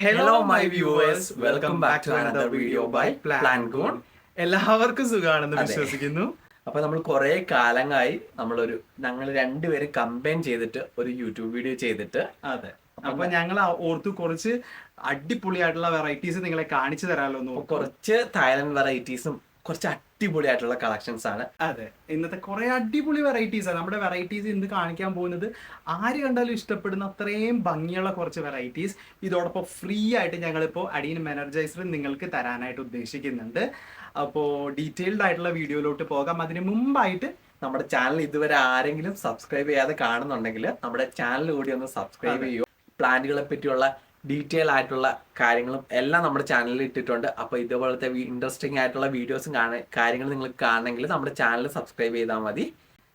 Hello, my viewers welcome back to another video by plan Goon. എല്ലാവർക്കും സുഖമാണെന്ന് വിശ്വസിക്കുന്നു. അപ്പൊ നമ്മൾ കുറെ കാലങ്ങളായി നമ്മളൊരു ഞങ്ങൾ രണ്ടുപേരും കമ്പൈൻ ചെയ്തിട്ട് ഒരു യൂട്യൂബ് വീഡിയോ ചെയ്തിട്ട്. അതെ. അപ്പൊ ഞങ്ങൾ ഓർത്തു കുറച്ച് അടിപൊളിയായിട്ടുള്ള വെറൈറ്റീസ് നിങ്ങളെ കാണിച്ചു തരാമല്ലോ. കുറച്ച് തായ്ലൻഡ് വെറൈറ്റീസും കുറച്ച് അടിപൊളിയായിട്ടുള്ള കളക്ഷൻസ് ആണ്. അതെ. ഇന്നത്തെ കുറെ അടിപൊളി വെറൈറ്റീസ് ആണ് നമ്മുടെ വെറൈറ്റീസ് ഇന്ന് കാണിക്കാൻ പോകുന്നത് ആര് കണ്ടാലും ഇഷ്ടപ്പെടുന്ന അത്രയും ഭംഗിയുള്ള കുറച്ച് വെറൈറ്റീസ് ഇതോടൊപ്പം ഫ്രീ ആയിട്ട് ഞങ്ങളിപ്പോൾ അടിയൻ എനർജൈസർ നിങ്ങൾക്ക് തരാനായിട്ട് ഉദ്ദേശിക്കുന്നുണ്ട്. അപ്പോൾ ഡീറ്റെയിൽഡ് ആയിട്ടുള്ള വീഡിയോയിലോട്ട് പോകാം. അതിന് മുമ്പായിട്ട് നമ്മുടെ ചാനൽ ഇതുവരെ ആരെങ്കിലും സബ്സ്ക്രൈബ് ചെയ്യാതെ കാണുന്നുണ്ടെങ്കിൽ നമ്മുടെ ചാനൽ കൂടി ഒന്ന് സബ്സ്ക്രൈബ് ചെയ്യൂ. പ്ലാന്റുകളെ പറ്റിയുള്ള ഡീറ്റെയിൽ ആയിട്ടുള്ള കാര്യങ്ങളും എല്ലാം നമ്മുടെ ചാനലിൽ ഇട്ടിട്ടുണ്ട്. അപ്പൊ ഇതുപോലത്തെ ഇൻട്രസ്റ്റിംഗ് ആയിട്ടുള്ള വീഡിയോസും കാണാൻ കാര്യങ്ങൾ നിങ്ങൾക്ക് കാണണമെങ്കിൽ നമ്മുടെ ചാനൽ സബ്സ്ക്രൈബ് ചെയ്താൽ മതി.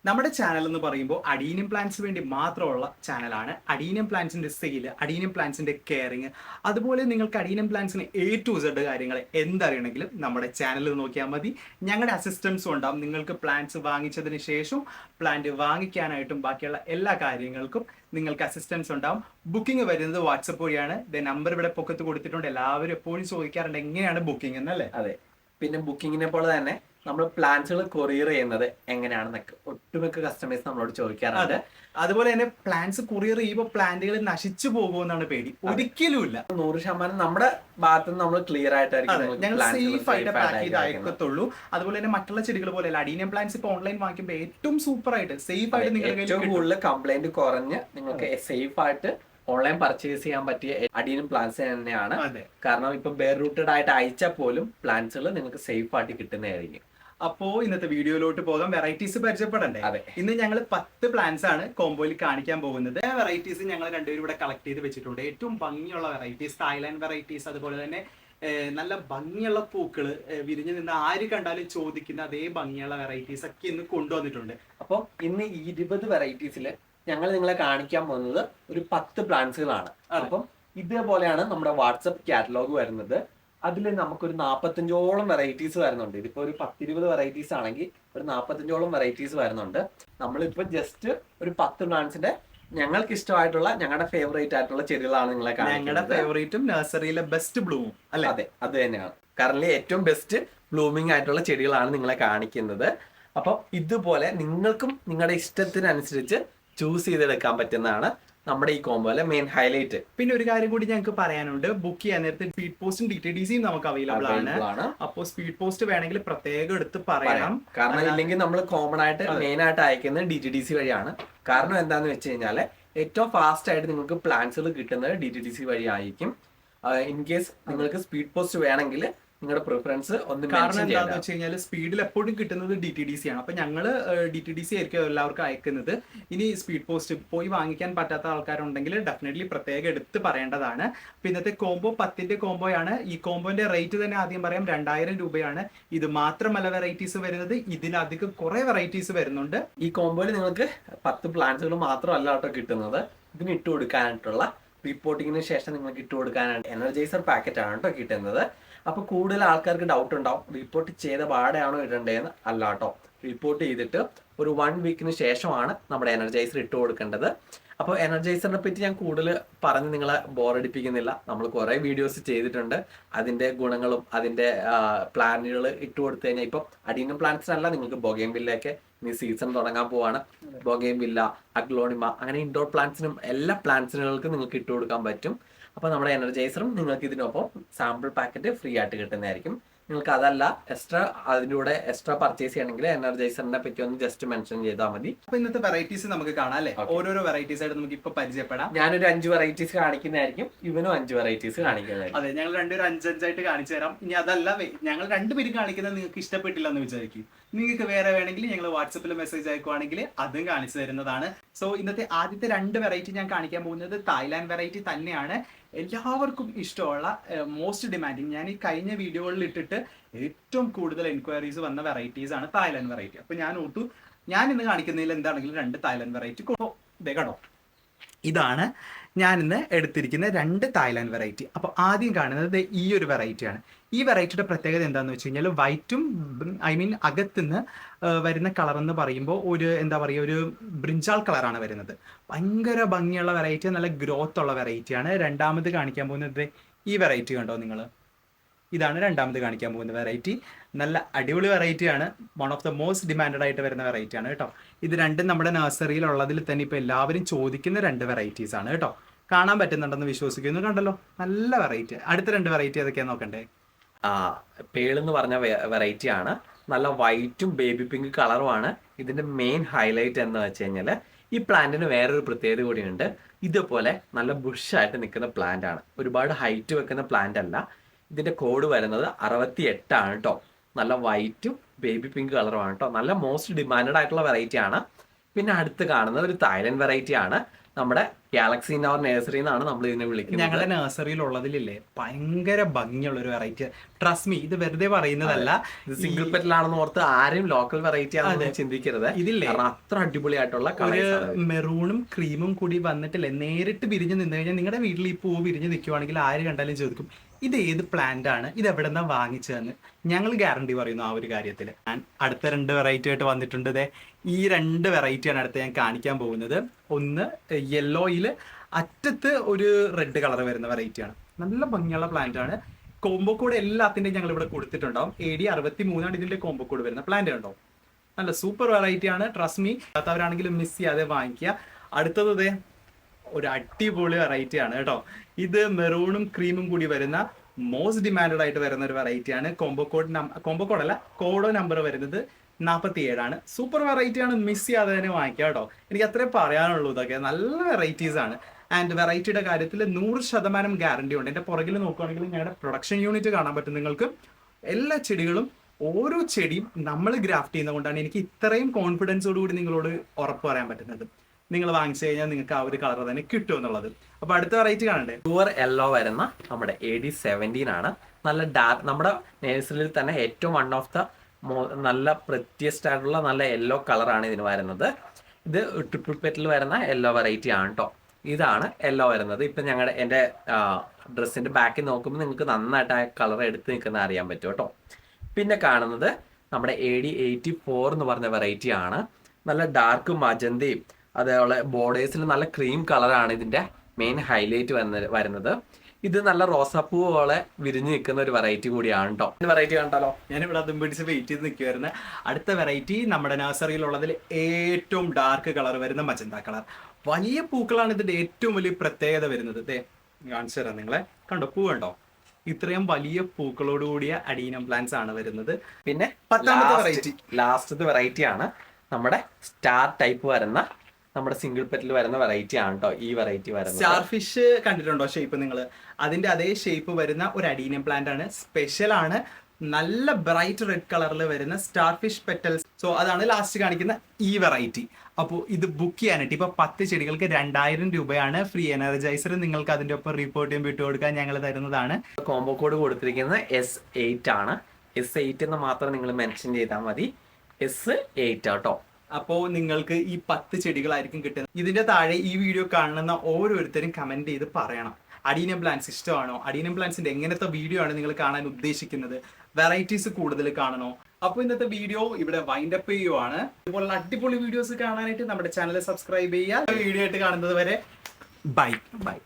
നമ്മുടെ ചാനൽ എന്ന് പറയുമ്പോൾ അഡീനിയം പ്ലാന്റ്സ് വേണ്ടി മാത്രമുള്ള ചാനലാണ് അഡീനിയം പ്ലാന്റ്സിന്റെ സെയിൽ അഡീനിയം പ്ലാന്റ്സിന്റെ കെയറിങ് അതുപോലെ നിങ്ങൾക്ക് അഡീനിയം പ്ലാന്റ്സിന് എ ടു സെഡ് കാര്യങ്ങൾ എന്തറിയണമെങ്കിലും നമ്മുടെ ചാനലിൽ നോക്കിയാൽ മതി. ഞങ്ങളുടെ അസിസ്റ്റൻസും ഉണ്ടാവും. നിങ്ങൾക്ക് പ്ലാന്റ്സ് വാങ്ങിച്ചതിന് ശേഷം പ്ലാന്റ് വാങ്ങിക്കാനായിട്ടും ബാക്കിയുള്ള എല്ലാ കാര്യങ്ങൾക്കും നിങ്ങൾക്ക് അസിസ്റ്റൻസ് ഉണ്ടാവും. ബുക്കിംഗ് വരുന്നത് വാട്സപ്പ് വഴിയാണ്. നമ്പർ ഇവിടെ പൊക്കത്ത് കൊടുത്തിട്ടുണ്ട്. എല്ലാവരും എപ്പോഴും ചോദിക്കാറുണ്ട് എങ്ങനെയാണ് ബുക്കിംഗ് എന്നല്ലേ? അതെ. പിന്നെ ബുക്കിങ്ങിനെ പോലെ തന്നെ നമ്മൾ പ്ലാൻസുകൾ കൊറിയർ ചെയ്യുന്നത് എങ്ങനെയാണെന്നൊക്കെ ഒട്ടുമിക്ക കസ്റ്റമേഴ്സ് നമ്മളോട് ചോദിക്കാറുണ്ട്. അതെ. അതുപോലെ തന്നെ പ്ലാന്റ്സ് കൊറിയർ ചെയ്യുമ്പോൾ പ്ലാന്റുകൾ നശിച്ചു പോകുമെന്നാണ് പേടി. ഒരിക്കലുമില്ല. നൂറ് ശതമാനം നമ്മുടെ ഭാഗത്ത് നമ്മൾ ക്ലിയർ ആയിട്ടായിരിക്കും ഞങ്ങൾ സേഫ് ആയിട്ട് പാക്ക് ചെയ്ത്. അയക്കത്തുള്ളൂ അതുപോലെ തന്നെ മറ്റുള്ള ചെടികൾ പോലെ അഡീനിയം പ്ലാന്റ്സ് ഇപ്പൊ ഓൺലൈൻ വാങ്ങിക്കുമ്പോൾ ഏറ്റവും സൂപ്പർ ആയിട്ട് സേഫ് ആയിട്ട് കയ്യിൽ ഏറ്റവും. കൂടുതൽ കംപ്ലൈന്റ് കുറഞ്ഞ് നിങ്ങൾക്ക് സേഫ് ആയിട്ട് ഓൺലൈൻ പർച്ചേസ് ചെയ്യാൻ പറ്റിയ അഡീനും പ്ലാൻസ് തന്നെയാണ്. കാരണം ഇപ്പൊ ബെയർ റൂട്ടഡ് ആയിട്ട് അയച്ചാൽ പോലും പ്ലാന്റ്സുകൾ നിങ്ങൾക്ക് സേഫ് ആയിട്ട് കിട്ടുന്നതായിരിക്കും. അപ്പോ ഇന്നത്തെ വീഡിയോയിലോട്ട് പോകാം. വെറൈറ്റീസ് പരിചയപ്പെടണ്ടേ? അതെ. ഇന്ന് ഞങ്ങൾ പത്ത് പ്ലാന്റ്സ് ആണ് കോംബോയിൽ കാണിക്കാൻ പോകുന്നത്. വെറൈറ്റീസ് ഞങ്ങൾ രണ്ടുപേരും ഇവിടെ കളക്ട് ചെയ്ത് വെച്ചിട്ടുണ്ട്. ഏറ്റവും ഭംഗിയുള്ള വെറൈറ്റീസ് തായ്ലാൻഡ് വെറൈറ്റീസ് അതുപോലെ തന്നെ നല്ല ഭംഗിയുള്ള പൂക്കൾ വിരിഞ്ഞു നിന്ന് ആര് കണ്ടാലും ചോദിക്കുന്ന അതേ ഭംഗിയുള്ള വെറൈറ്റീസ് ഒക്കെ ഇന്ന് കൊണ്ടുവന്നിട്ടുണ്ട്. അപ്പോൾ ഇന്ന് ഇരുപത് വെറൈറ്റീസിൽ ഞങ്ങൾ നിങ്ങളെ കാണിക്കാൻ പോകുന്നത് ഒരു പത്ത് പ്ലാന്റ്സുകളാണ്. അപ്പം ഇതേപോലെയാണ് നമ്മുടെ വാട്സപ്പ് കാറ്റലോഗ് വരുന്നത്. അതിൽ നമുക്കൊരു നാൽപ്പത്തഞ്ചോളം വെറൈറ്റീസ് വരുന്നുണ്ട്. ഇതിപ്പോ ഒരു പത്തിരുപത് വെറൈറ്റീസ് ആണെങ്കിൽ ഒരു നാൽപ്പത്തഞ്ചോളം വെറൈറ്റീസ് വരുന്നുണ്ട്. നമ്മളിപ്പോ ജസ്റ്റ് ഒരു പത്ത് പ്ലാന്റ്സിന്റെ ഞങ്ങൾക്ക് ഇഷ്ടമായിട്ടുള്ള ഞങ്ങളുടെ ഫേവറേറ്റ് ആയിട്ടുള്ള ചെടികളാണ് നിങ്ങളെ ഞങ്ങളുടെ ഫേവറേറ്റും നഴ്സറിയിലെ ബെസ്റ്റ് ബ്ലൂമും അല്ലെ? അതെ അത് തന്നെയാണ്. കറന്റ് ഏറ്റവും ബെസ്റ്റ് ബ്ലൂമിംഗ് ആയിട്ടുള്ള ചെടികളാണ് നിങ്ങളെ കാണിക്കുന്നത്. അപ്പം ഇതുപോലെ നിങ്ങൾക്കും നിങ്ങളുടെ ഇഷ്ടത്തിനനുസരിച്ച് ചൂസ് ചെയ്തെടുക്കാൻ പറ്റുന്നതാണ്. നമ്മുടെ ഈ കോമ്പോയിലെ മെയിൻ ഹൈലൈറ്റ് പിന്നെ ഒരു കാര്യം കൂടി ഞങ്ങൾക്ക് പറയാനുണ്ട്. ബുക്ക് ചെയ്യാൻ നേരത്തെ സ്പീഡ് പോസ്റ്റും ഡി ടി ഡി സിയും നമുക്ക് അവൈലബിൾ ആണ്. അപ്പോൾ സ്പീഡ് പോസ്റ്റ് വേണമെങ്കിൽ പ്രത്യേകം എടുത്ത് പറയാം. പറയണം കാരണം ഇല്ലെങ്കിൽ നമ്മൾ കോമൺ ആയിട്ട് മെയിൻ ആയിട്ട് അയക്കുന്നത് ഡി ടി ഡി സി വഴിയാണ്. കാരണം എന്താന്ന് വെച്ച് കഴിഞ്ഞാൽ ഏറ്റവും ഫാസ്റ്റ് ആയിട്ട് നിങ്ങൾക്ക് പ്ലാൻസുകൾ കിട്ടുന്നത് ഡി ടി ഡി സി വഴി ആയിരിക്കും. ഇൻ കേസ് നിങ്ങൾക്ക് സ്പീഡ് പോസ്റ്റ് വേണമെങ്കിൽ നിങ്ങളുടെ പ്രിഫറൻസ് ഒന്ന് കാരണം എന്താണെന്ന് വെച്ച് കഴിഞ്ഞാൽ സ്പീഡിൽ എപ്പോഴും കിട്ടുന്നത് ഡി ടി ഡി സി ആണ്. അപ്പൊ ഞങ്ങൾ ഡി ടി ഡി സി ആയിരിക്കും എല്ലാവർക്കും അയക്കുന്നത്. ഇനി സ്പീഡ് പോസ്റ്റ് പോയി വാങ്ങിക്കാൻ പറ്റാത്ത ആൾക്കാരുണ്ടെങ്കിൽ ഡെഫിനറ്റ്ലി പ്രത്യേകം എടുത്ത് പറയേണ്ടതാണ്. അപ്പൊ ഇന്നത്തെ കോംബോ പത്തിന്റെ കോംബോയാണ് ഈ കോംബോന്റെ റേറ്റ് തന്നെ ആദ്യം പറയാം രണ്ടായിരം രൂപയാണ്. ഇത് മാത്രമല്ല വെറൈറ്റീസ് വരുന്നത്. ഇതിലധികം കുറെ വെറൈറ്റീസ് വരുന്നുണ്ട്. ഈ കോംബോയിൽ നിങ്ങൾക്ക് പത്ത് പ്ലാന്റ്സുകൾ മാത്രമല്ല കേട്ടോ കിട്ടുന്നത്. ഇതിന് ഇട്ട് കൊടുക്കാനായിട്ടുള്ള റിപ്പോർട്ടിങ്ങിന് ശേഷം നിങ്ങൾക്ക് ഇട്ട് കൊടുക്കാനായിട്ട് എനർജൈസർ പാക്കറ്റ് ആണ് കേട്ടോ കിട്ടുന്നത്. അപ്പൊ കൂടുതൽ ആൾക്കാർക്ക് ഡൗട്ട് ഉണ്ടാവും. റിപ്പോർട്ട് ചെയ്ത പാടെയാണോ ഇടേണ്ടതെന്ന് അല്ല കേട്ടോ റിപ്പോർട്ട് ചെയ്തിട്ട് ഒരു വൺ വീക്കിന് ശേഷമാണ് നമ്മുടെ എനർജൈസർ ഇട്ട് കൊടുക്കേണ്ടത്. അപ്പോൾ എനർജൈസറിനെ പറ്റി ഞാൻ കൂടുതൽ പറഞ്ഞ് നിങ്ങളെ ബോറടിപ്പിക്കുന്നില്ല നമ്മൾ കുറേ വീഡിയോസ് ചെയ്തിട്ടുണ്ട്. അതിന്റെ ഗുണങ്ങളും അതിന്റെ പ്ലാനുകൾ ഇട്ട് കൊടുത്തു കഴിഞ്ഞാൽ ഇപ്പം അഡീനം പ്ലാന്റ്സിനല്ല നിങ്ങൾക്ക് ബൊഗേം ബില്ലയൊക്കെ ഇനി സീസൺ തുടങ്ങാൻ പോവാണ്. ബൊഗേം ബില്ല അഗ്ലോണിമ അങ്ങനെ ഇൻഡോർ പ്ലാന്റ്സിനും എല്ലാ പ്ലാന്റ്സിനുകൾക്കും നിങ്ങൾക്ക് ഇട്ട് കൊടുക്കാൻ പറ്റും. അപ്പോൾ നമ്മുടെ എനർജൈസറും നിങ്ങൾക്ക് ഇതിനൊപ്പം സാമ്പിൾ പാക്കറ്റ് ഫ്രീ ആയിട്ട് കിട്ടുന്നതായിരിക്കും. നിങ്ങൾക്ക് അതല്ല എക്സ്ട്രാ അതിന്റെ കൂടെ എക്സ്ട്രാ പർച്ചേസ് ചെയ്യണമെങ്കിൽ എനർജൈസറിനെ പറ്റി ഒന്ന് ജസ്റ്റ് മെൻഷൻ ചെയ്താൽ മതി. അപ്പൊ ഇന്നത്തെ വെറൈറ്റീസ് നമുക്ക് കാണാം അല്ലെ? ഓരോ ഓരോരോ വെറൈറ്റീസ് ആയിട്ട് നമുക്ക് ഇപ്പൊ പരിചയപ്പെടാം. ഞാനൊരു അഞ്ച് വെറൈറ്റീസ് കാണിക്കുന്നതായിരിക്കും ഇവനും അഞ്ച് വെറൈറ്റീസ് കാണിക്കുന്നതായിരിക്കും. അതെ ഞങ്ങൾ രണ്ടുപേരും അഞ്ചഞ്ചായിട്ട് കാണിച്ചു തരാം. ഇനി അതല്ല ഞങ്ങൾ രണ്ടുപേരും കാണിക്കുന്നത് നിങ്ങൾക്ക് ഇഷ്ടപ്പെട്ടില്ല എന്ന് വിചാരിക്കും. നിങ്ങൾക്ക് വേറെ വേണമെങ്കിൽ ഞങ്ങൾ വാട്സപ്പിൽ മെസ്സേജ് അയക്കുവാണെങ്കിൽ അതും കാണിച്ചു തരുന്നതാണ്. സോ ഇന്നത്തെ ആദ്യത്തെ രണ്ട് വെറൈറ്റി ഞാൻ കാണിക്കാൻ പോകുന്നത് തായ്ലാൻഡ് വെറൈറ്റി തന്നെയാണ്. എല്ലാവർക്കും ഇഷ്ടമുള്ള മോസ്റ്റ് ഡിമാൻഡിങ് ഞാൻ ഈ കഴിഞ്ഞ വീഡിയോകളിൽ ഇട്ടിട്ട് ഏറ്റവും കൂടുതൽ എൻക്വയറീസ് വന്ന വെറൈറ്റീസ് ആണ് തായ്ലൻഡ് വെറൈറ്റി അപ്പൊ ഞാൻ ഓർത്തു ഞാൻ ഇന്ന് കാണിക്കുന്നതിൽ എന്താണെങ്കിലും രണ്ട് തായ്ലൻഡ് വെറൈറ്റി കൊടുക്കും ഇതാണ് ഞാൻ ഇന്ന് എടുത്തിരിക്കുന്ന രണ്ട് തായ്ലാൻഡ് വെറൈറ്റി അപ്പോൾ ആദ്യം കാണുന്നത് ഈ ഒരു വെറൈറ്റിയാണ് ഈ വെറൈറ്റിയുടെ പ്രത്യേകത എന്താണെന്ന് വെച്ച് കഴിഞ്ഞാൽ വൈറ്റും ഐ മീൻ അകത്തുനിന്ന് വരുന്ന കളർ എന്ന് പറയുമ്പോൾ ഒരു എന്താ പറയുക ഒരു ബ്രിഞ്ചാൾ കളറാണ് വരുന്നത്. ഭയങ്കര ഭംഗിയുള്ള വെറൈറ്റി നല്ല ഗ്രോത്ത് ഉള്ള വെറൈറ്റിയാണ് രണ്ടാമത് കാണിക്കാൻ പോകുന്നത് ഈ വെറൈറ്റി കണ്ടോ നിങ്ങൾ ഇതാണ് രണ്ടാമത് കാണിക്കാൻ പോകുന്ന വെറൈറ്റി നല്ല അടിപൊളി വെറൈറ്റി ആണ്. One of the most demanded ആയിട്ട് വരുന്ന വെറൈറ്റി ആണ് കേട്ടോ. ഇത് രണ്ടും നമ്മുടെ നഴ്സറിയിൽ ഉള്ളതിൽ തന്നെ ഇപ്പൊ എല്ലാവരും ചോദിക്കുന്ന രണ്ട് വെറൈറ്റീസ് ആണ് കേട്ടോ. കാണാൻ പറ്റുന്നുണ്ടെന്ന് വിശ്വസിക്കുന്നു. കണ്ടല്ലോ? നല്ല വെറൈറ്റി അടുത്ത രണ്ട് വെറൈറ്റി ഏതൊക്കെയാ നോക്കണ്ടേ? ആ പേളെന്ന് പറഞ്ഞ വെറൈറ്റി ആണ്. നല്ല വൈറ്റും ബേബി പിങ്ക് കളറുമാണ് ഇതിന്റെ മെയിൻ ഹൈലൈറ്റ് എന്ന് വെച്ച് കഴിഞ്ഞാൽ ഈ പ്ലാന്റിന് വേറൊരു പ്രത്യേകത കൂടിയുണ്ട്. ഇതുപോലെ നല്ല ബുഷായിട്ട് നിൽക്കുന്ന പ്ലാന്റ് ആണ്. ഒരുപാട് ഹൈറ്റ് വെക്കുന്ന പ്ലാന്റ് അല്ല. ഇതിന്റെ കോഡ് വരുന്നത് അറുപത്തി എട്ടാണ് കേട്ടോ. നല്ല വൈറ്റും ബേബി പിങ്ക് കളറുമാണ് കേട്ടോ നല്ല മോസ്റ്റ് ഡിമാൻഡ് ആയിട്ടുള്ള വെറൈറ്റി ആണ്. പിന്നെ അടുത്ത് കാണുന്നത് ഒരു തായ്ലൻഡ് വെറൈറ്റി ആണ്. നമ്മുടെ ഗാലക്സി നവർ നേഴ്സറി എന്നാണ് നമ്മൾ ഇതിനെ വിളിക്കുന്നത്. ഞങ്ങളുടെ നഴ്സറിയിൽ ഉള്ളതിലില്ലേ ഭയങ്കര ഭംഗിയുള്ള ഒരു വെറൈറ്റി ട്രസ്റ്റ് മീ ഇത് വെറുതെ പറയുന്നതല്ല. ഇത് സിംഗിൾ പെറ്റിലാണെന്ന് ഓർത്ത് ആരും ലോക്കൽ വെറൈറ്റി ആണെന്ന് ചിന്തിക്കരുത്. ഇതില്ലേ? അത്ര അടിപൊളിയായിട്ടുള്ള ഒരു. മെറൂണും ക്രീമും കൂടി വന്നിട്ടില്ലേ നേരിട്ട് പിരിഞ്ഞ് നിന്ന് കഴിഞ്ഞാൽ നിങ്ങളുടെ വീട്ടിൽ ഈ പൂ പിരിഞ്ഞ് നിൽക്കുവാണെങ്കിൽ ആര് കണ്ടാലും ചോദിക്കും ഇത് ഏത് പ്ലാന്റ് ആണ്? ഇത് എവിടെ നിന്നാ വാങ്ങിച്ചതെന്ന്? ഞങ്ങൾ ഗ്യാരണ്ടി പറയുന്നു ആ ഒരു കാര്യത്തിൽ ഞാൻ അടുത്ത രണ്ട് വെറൈറ്റി ആയിട്ട് വന്നിട്ടുണ്ട് ഈ രണ്ട് വെറൈറ്റിയാണ് അടുത്ത് ഞാൻ കാണിക്കാൻ പോകുന്നത്. ഒന്ന് യെല്ലോയിൽ അറ്റത്ത് ഒരു റെഡ് കളർ വരുന്ന വെറൈറ്റിയാണ് നല്ല ഭംഗിയുള്ള പ്ലാന്റ് ആണ്. കോംബോ കോഡ് എല്ലാത്തിന്റെയും ഞങ്ങൾ ഇവിടെ കൊടുത്തിട്ടുണ്ടാവും. എ ഡി അറുപത്തി മൂന്നാണ് ഇതിന്റെ കോംബോ കോഡ് വരുന്ന പ്ലാന്റ് ഉണ്ടോ നല്ല സൂപ്പർ വെറൈറ്റി ആണ്. ട്രസ്മി അല്ലാത്തവരാണെങ്കിലും മിസ് ചെയ്യാതെ വാങ്ങിക്കുക. അടുത്തത് അതെ ഒരു അടിപൊളി വെറൈറ്റി ആണ് കേട്ടോ. ഇത് മെറൂണും ക്രീമും കൂടി വരുന്ന മോസ്റ്റ് ഡിമാൻഡഡ് ആയിട്ട് വരുന്ന ഒരു വെറൈറ്റി ആണ്. കോംബോ കോഡ് കോംബോ കോഡ് അല്ല കോഡോ നമ്പർ വരുന്നത് നാൽപ്പത്തി ഏഴാണ് സൂപ്പർ വെറൈറ്റി ആണ്. മിസ് ചെയ്യാതെ തന്നെ വാങ്ങിക്കുക കേട്ടോ. എനിക്ക് അത്രേ പറയാനുള്ളൂ ഇതൊക്കെ. നല്ല വെറൈറ്റീസ് ആണ്. ആൻഡ് വെറൈറ്റിയുടെ കാര്യത്തിൽ നൂറ് ശതമാനം ഗ്യാരണ്ടി ഉണ്ട്. എന്റെ പുറകിൽ നോക്കുകയാണെങ്കിൽ ഞങ്ങളുടെ പ്രൊഡക്ഷൻ യൂണിറ്റ് കാണാൻ പറ്റും നിങ്ങൾക്ക്. എല്ലാ ചെടികളും ഓരോ ചെടിയും നമ്മൾ ഗ്രാഫ്റ്റ് ചെയ്യുന്നതുകൊണ്ടാണ് എനിക്ക് ഇത്രയും കോൺഫിഡൻസോട് കൂടി നിങ്ങളോട് ഉറപ്പ് പറയാൻ പറ്റുന്നത്. നിങ്ങൾ വാങ്ങിച്ചു കഴിഞ്ഞാൽ നിങ്ങൾക്ക് ആ ഒരു കളർ തന്നെ കിട്ടും എന്നുള്ളത്. അപ്പൊ അടുത്ത വെറൈറ്റി കാണണ്ടേ? പ്യുവർ യെല്ലോ വരുന്ന നമ്മുടെ എ ഡി സെവന്റീൻ ആണ്. നല്ല ഡാർക്ക് നമ്മുടെ നേഴ്സറിയിൽ തന്നെ ഏറ്റവും വൺ ഓഫ് ദ നല്ല പ്രത്യസ്റ്റ് ആയിട്ടുള്ള നല്ല യെല്ലോ കളറാണ് ഇതിന് വരുന്നത്. ഇത് ട്രിപ്പിൾ പെറ്റിൽ വരുന്ന യെല്ലോ വെറൈറ്റി ആണ് കേട്ടോ ഇതാണ് യെല്ലോ വരുന്നത്. ഇപ്പം ഞങ്ങളുടെ എന്റെ ഡ്രസ്സിന്റെ ബാക്കിൽ നോക്കുമ്പോൾ നിങ്ങൾക്ക് നന്നായിട്ട് ആ കളർ എടുത്ത് നിൽക്കുന്ന അറിയാൻ പറ്റും കേട്ടോ പിന്നെ കാണുന്നത് നമ്മുടെ എ ഡി എയ്റ്റി ഫോർ എന്ന് പറഞ്ഞ വെറൈറ്റി ആണ്. നല്ല ഡാർക്ക് മജന്തയും അതേപോലെ ബോർഡേഴ്സിൽ നല്ല ക്രീം കളറാണ് ഇതിന്റെ മെയിൻ ഹൈലൈറ്റ് വന്ന വരുന്നത്. ഇത് നല്ല റോസാപ്പൂ പോലെ വിരിഞ്ഞു നിൽക്കുന്ന ഒരു വെറൈറ്റി കൂടിയാണ് കേട്ടോ വെറൈറ്റി കണ്ടാലോ? ഞാനിവിടെ അതും പിടിച്ച് വെയിറ്റ് ചെയ്ത് നിൽക്കുമായിരുന്നു അടുത്ത വെറൈറ്റി നമ്മുടെ നഴ്സറിയിലുള്ളതിൽ ഏറ്റവും ഡാർക്ക് കളർ വരുന്ന മജന്ത കളർ വലിയ പൂക്കളാണ് ഇതിന്റെ ഏറ്റവും വലിയ പ്രത്യേകത വരുന്നത്. ദേ കാണിച്ചു തരാം നിങ്ങളെ. കണ്ടോ പൂ കണ്ടോ? ഇത്രയും വലിയ പൂക്കളോട് കൂടിയ അഡീനം പ്ലാന്റ്സ് ആണ് വരുന്നത്. പിന്നെ പത്താമത്തെ വെറൈറ്റി ലാസ്റ്റത്തെ വെറൈറ്റി ആണ് നമ്മുടെ സ്റ്റാർ ടൈപ്പ് വരുന്ന നമ്മുടെ സിംഗിൾ പെറ്റിൽ വരുന്ന വെറൈറ്റി ആണ് കേട്ടോ ഈ വെറൈറ്റി വരുന്നത്. സ്റ്റാർ ഫിഷ് കണ്ടിട്ടുണ്ടോ ഷേപ്പ് നിങ്ങൾ അതിന്റെ അതേ ഷേപ്പ് വരുന്ന ഒരു അഡീനിയം പ്ലാന്റ് ആണ്. സ്പെഷ്യൽ ആണ്. നല്ല ബ്രൈറ്റ് റെഡ് കളറിൽ വരുന്ന സ്റ്റാർ ഫിഷ് പെറ്റൽസ് സോ അതാണ് ലാസ്റ്റ് കാണിക്കുന്ന ഈ വെറൈറ്റി അപ്പോൾ ഇത് ബുക്ക് ചെയ്യാനായിട്ട് ഇപ്പൊ പത്ത് ചെടികൾക്ക് രണ്ടായിരം രൂപയാണ് ഫ്രീ എനർജൈസർ നിങ്ങൾക്ക് അതിന്റെ ഒപ്പം റിപ്പോർട്ട് ചെയ്യാൻ വിട്ടു കൊടുക്കാൻ ഞങ്ങൾ തരുന്നതാണ് കോംബോ കോഡ് കൊടുത്തിരിക്കുന്നത് എസ് എയ്റ്റ് ആണ്. എസ് എയ്റ്റ് എന്ന് മാത്രം നിങ്ങൾ മെൻഷൻ ചെയ്താൽ മതി. എസ് എയ്റ്റ് കേട്ടോ അപ്പോൾ നിങ്ങൾക്ക് ഈ പത്ത് ചെടികളായിരിക്കും കിട്ടുന്നത്. ഇതിന്റെ താഴെ ഈ വീഡിയോ കാണുന്ന ഓരോരുത്തരും കമന്റ് ചെയ്ത് പറയണം. അഡീനം പ്ലാന്റ്സ് ഇഷ്ടമാണോ? അഡീനം പ്ലാന്റ്സിന്റെ എങ്ങനത്തെ വീഡിയോ ആണ് നിങ്ങൾ കാണാൻ ഉദ്ദേശിക്കുന്നത്? വെറൈറ്റീസ് കൂടുതൽ കാണണോ? അപ്പോൾ ഇന്നത്തെ വീഡിയോ ഇവിടെ വൈൻഡ് അപ്പ് ചെയ്യുവാണ്. ഇതുപോലുള്ള അടിപൊളി വീഡിയോസ് കാണാനായിട്ട് നമ്മുടെ ചാനൽ സബ്സ്ക്രൈബ് ചെയ്യുക. വീഡിയോ ആയിട്ട് കാണുന്നത് വരെ ബൈ ബൈ